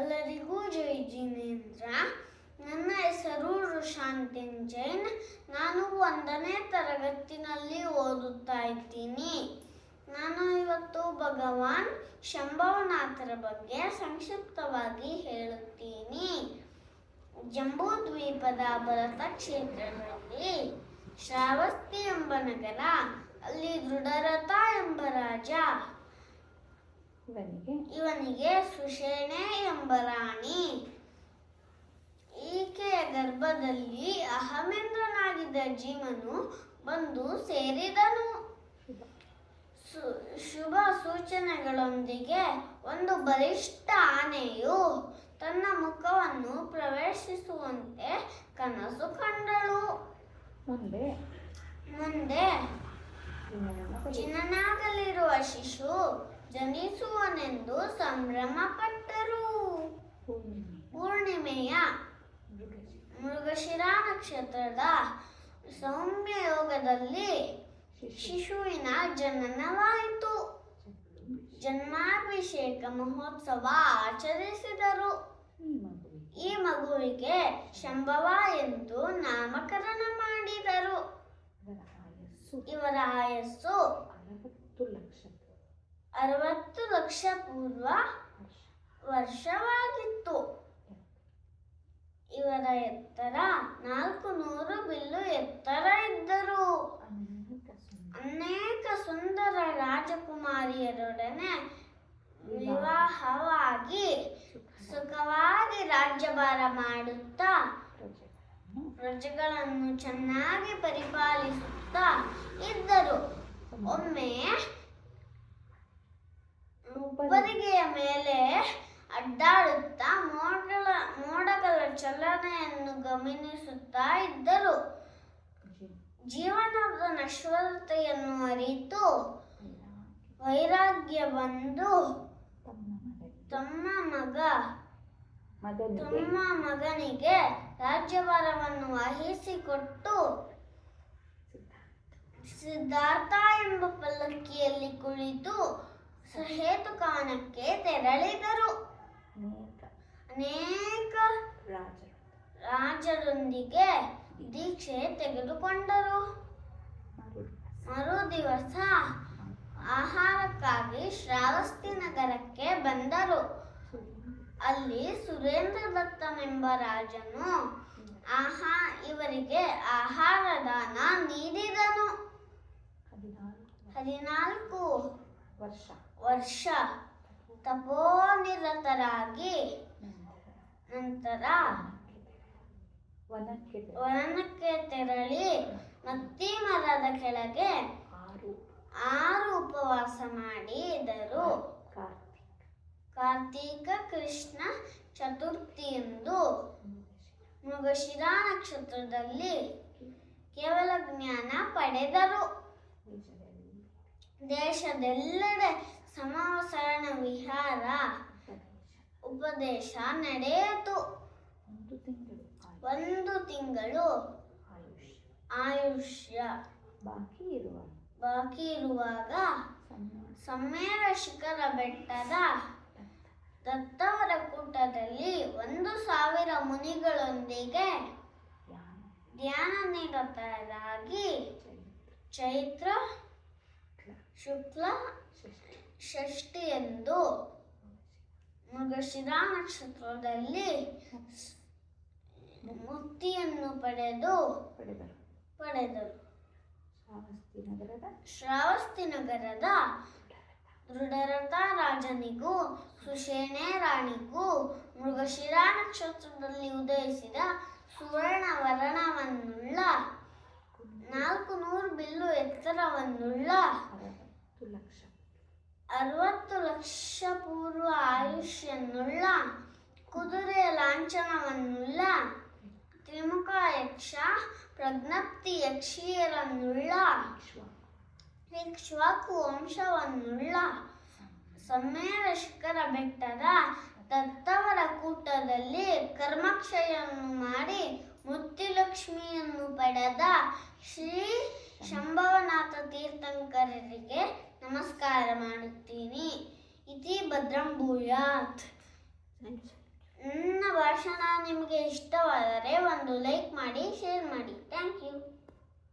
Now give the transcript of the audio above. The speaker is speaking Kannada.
ಎಲ್ಲರಿಗೂ ಜೈ ಜಿನೇಂದ್ರ. ನನ್ನ ಹೆಸರು ರುಶಾಂತಿನ್ ಜೈನ್ ನಾನು ಒಂದನೇ ತರಗತಿನಲ್ಲಿ ಓದುತ್ತಾ ಇದ್ದೀನಿ. ನಾನು ಇವತ್ತು ಭಗವಾನ್ ಶಂಭವನಾಥರ ಬಗ್ಗೆ ಸಂಕ್ಷಿಪ್ತವಾಗಿ ಹೇಳುತ್ತೀನಿ. ಜಂಬೂ ದ್ವೀಪದ ಭರತ ಕ್ಷೇತ್ರದಲ್ಲಿ ಶ್ರಾವಸ್ತಿ ಎಂಬ ನಗರ, ಅಲ್ಲಿ ದೃಢರಥ ಎಂಬ ರಾಜ ಇವನಿಗೆ. ಇವನಿಗೆ ಸುಷೇಣೆ ಎಂಬ ರಾಣಿ. ಈಕೆಯ ಗರ್ಭದಲ್ಲಿ ಅಹಮೇಂದ್ರನಾಗಿದ್ದ ಜೀವನು ಬಂದು ಸೇರಿದನು. ಶುಭ. ಸೂಚನೆಗಳೊಂದಿಗೆ ಒಂದು ಬಲಿಷ್ಠ ಆನೆಯು ತನ್ನ ಮುಖವನ್ನು ಪ್ರವೇಶಿಸುವಂತೆ ಕನಸು ಕಂಡಳು. ಮುಂದೆ ಮುಂದೆ ಚಿನ್ನನಾಗಲಿರುವ ಶಿಶು ಜನಿಸುವನೆಂದು ಸಂಭ್ರಮ ಪಟ್ಟರು ಪೂರ್ಣಿಮೆ ಪೂರ್ಣಿಮೆಯ ಮೃಗಶಿರಾ ನಕ್ಷತ್ರದ ಸೌಮ್ಯ ಯೋಗದಲ್ಲಿ ಶಿಶುವಿನ ಜನನವಾಯಿತು. ಜನ್ಮಾಭಿಷೇಕ ಮಹೋತ್ಸವ ಆಚರಿಸಿದರು. ಈ ಮಗುವಿಗೆ ಶಂಭವ ಎಂದು ನಾಮಕರಣ ಮಾಡಿದರು. ಇವರ ಆಯಸ್ಸು ಅರವತ್ತು ಲಕ್ಷ ಪೂರ್ವ ವರ್ಷವಾಗಿತ್ತು. ಇವರ ಎತ್ತರ ನಾಲ್ಕು ನೂರು ಬಿಲ್ಲು ಎತ್ತರ ಇದ್ದರು. ಅನೇಕ ಸುಂದರ ರಾಜಕುಮಾರಿಯರೊಡನೆ ವಿವಾಹವಾಗಿ ಸುಖವಾಗಿ ರಾಜ್ಯಭಾರ ಮಾಡುತ್ತಾ, ಪ್ರಜೆಗಳನ್ನು ಚೆನ್ನಾಗಿ ಪರಿಪಾಲಿಸುತ್ತಾ ಇದ್ದರು. ಒಮ್ಮೆ ಉಪ್ಪರಿಗೆಯ ಮೇಲೆ ಅಡ್ಡಾಡುತ್ತಾ ಮೋಡಗಳ ಮೋಡಗಳ ಚಲನೆಯನ್ನು ಗಮನಿಸುತ್ತಾ ಇದ್ದರು. ಜೀವನದ ನಶ್ವರತೆಯನ್ನು ಅರಿತು ವೈರಾಗ್ಯ ಬಂದು ತಮ್ಮ ಮಗ, ತಮ್ಮ ಮಗನಿಗೆ ರಾಜ್ಯಭಾರವನ್ನು ವಹಿಸಿಕೊಟ್ಟು ಸಿದ್ಧಾರ್ಥ ಎಂಬ ಪಲ್ಲಕ್ಕಿಯಲ್ಲಿ ಕುಳಿತು ಸಹೇತುಕಾನಕ್ಕೆ ತೆರಳಿದರು. ಅನೇಕ ಅನೇಕ ರಾಜರು. ರಾಜರೊಂದಿಗೆ ದೀಕ್ಷೆ ತೆಗೆದುಕೊಂಡರು. ಮರು ದಿವಸ. ಆಹಾರಕ್ಕಾಗಿ ಶ್ರಾವಸ್ತಿ ನಗರಕ್ಕೆ ಬಂದರು. ಅಲ್ಲಿ ಸುರೇಂದ್ರ ದತ್ತನೆಂಬ ರಾಜನು ಆಹಾ ಇವರಿಗೆ ಆಹಾರ ದಾನ ನೀಡಿದನು ಹದಿನಾಲ್ಕು. ವರ್ಷ. ವರ್ಷ. ತಪೋನಿರತರಾಗಿ ನಂತರ ವನಕ್ಕೆ ತೆರಳಿ. ವನಕ್ಕೆ ತೆರಳಿ ಮತ್ತಿ ಮರದ ಕೆಳಗೆ ಆರು. ಆರು ಉಪವಾಸ ಮಾಡಿದರು. ಕಾರ್ತಿಕ ಕಾರ್ತೀಕ ಕೃಷ್ಣ ಚತುರ್ಥಿಯಂದು ಮೃಗಶಿರಾ ನಕ್ಷತ್ರದಲ್ಲಿ ಕೇವಲ ಜ್ಞಾನ ಪಡೆದರು. ದೇಶದೆಲ್ಲೆಡೆ ಸಮಾವಸರಣ ವಿಹಾರ ಉಪದೇಶ ನಡೆಯಿತು. ಒಂದು ತಿಂಗಳು ಆಯುಷ್ಯ. ಬಾಕಿ ಇರುವ ಬಾಕಿ ಇರುವಾಗ ಸಮ್ಮೇರ ಶಿಖರ ಬೆಟ್ಟದ ದತ್ತವರ ಕೂಟದಲ್ಲಿ ಒಂದು ಸಾವಿರ ಮುನಿಗಳೊಂದಿಗೆ ಧ್ಯಾನ. ನಿರತರಾಗಿ ಚೈತ್ರ ಶುಕ್ಲ ಷಷ್ಠಿ ಎಂದು ಮೃಗಶಿರ ನಕ್ಷತ್ರದಲ್ಲಿ ಮುಕ್ತಿಯನ್ನು ಪಡೆದು ಪಡೆದರು. ಶ್ರಾವಸ್ತಿ ನಗರದ ದೃಢರಥ ರಾಜನಿಗೂ ಸುಷೇಣೆ ರಾಣಿಗೂ ಮೃಗಶಿರ ನಕ್ಷತ್ರದಲ್ಲಿ ಉದಯಿಸಿದ ಸುವರ್ಣ ವರ್ಣವನ್ನುಳ್ಳ ನಾಲ್ಕು ನೂರು ಬಿಲ್ಲು ಎತ್ತರವನ್ನುಳ್ಳ ಅರವತ್ತು ಲಕ್ಷ ಪೂರ್ವ ಆಯುಷ್ಯನ್ನುಳ್ಳ ಕುದುರೆಯ ಲಾಂಛನವನ್ನುಳ್ಳ ತ್ರಿಮುಖ ಯಕ್ಷ, ಪ್ರಜ್ಞಪ್ತಿ ಯಕ್ಷೀಯರನ್ನುಳ್ಳ ಇಕ್ಷ್ವಾಕು ವಂಶವನ್ನುಳ್ಳ ಸಮ್ಮೇರ ಶಿಖರ ಬೆಟ್ಟದ ದತ್ತವರ ಕೂಟದಲ್ಲಿ ಕರ್ಮಕ್ಷಯನ್ನು ಮಾಡಿ ಮುತ್ತಿಲಕ್ಷ್ಮಿಯನ್ನು ಪಡೆದ ಶ್ರೀ ಶಂಭವನಾಥ ತೀರ್ಥಂಕರರಿಗೆ ನಮಸ್ಕಾರ ಮಾಡುತ್ತೀನಿ ಇತಿ ಭದ್ರಂ ಭೂಯಾತ್ ನನ್ನ ಭಾಷಣ ನಿಮಗೆ ಇಷ್ಟವಾದರೆ ಒಂದು ಲೈಕ್ ಮಾಡಿ, ಶೇರ್ ಮಾಡಿ. Thank you.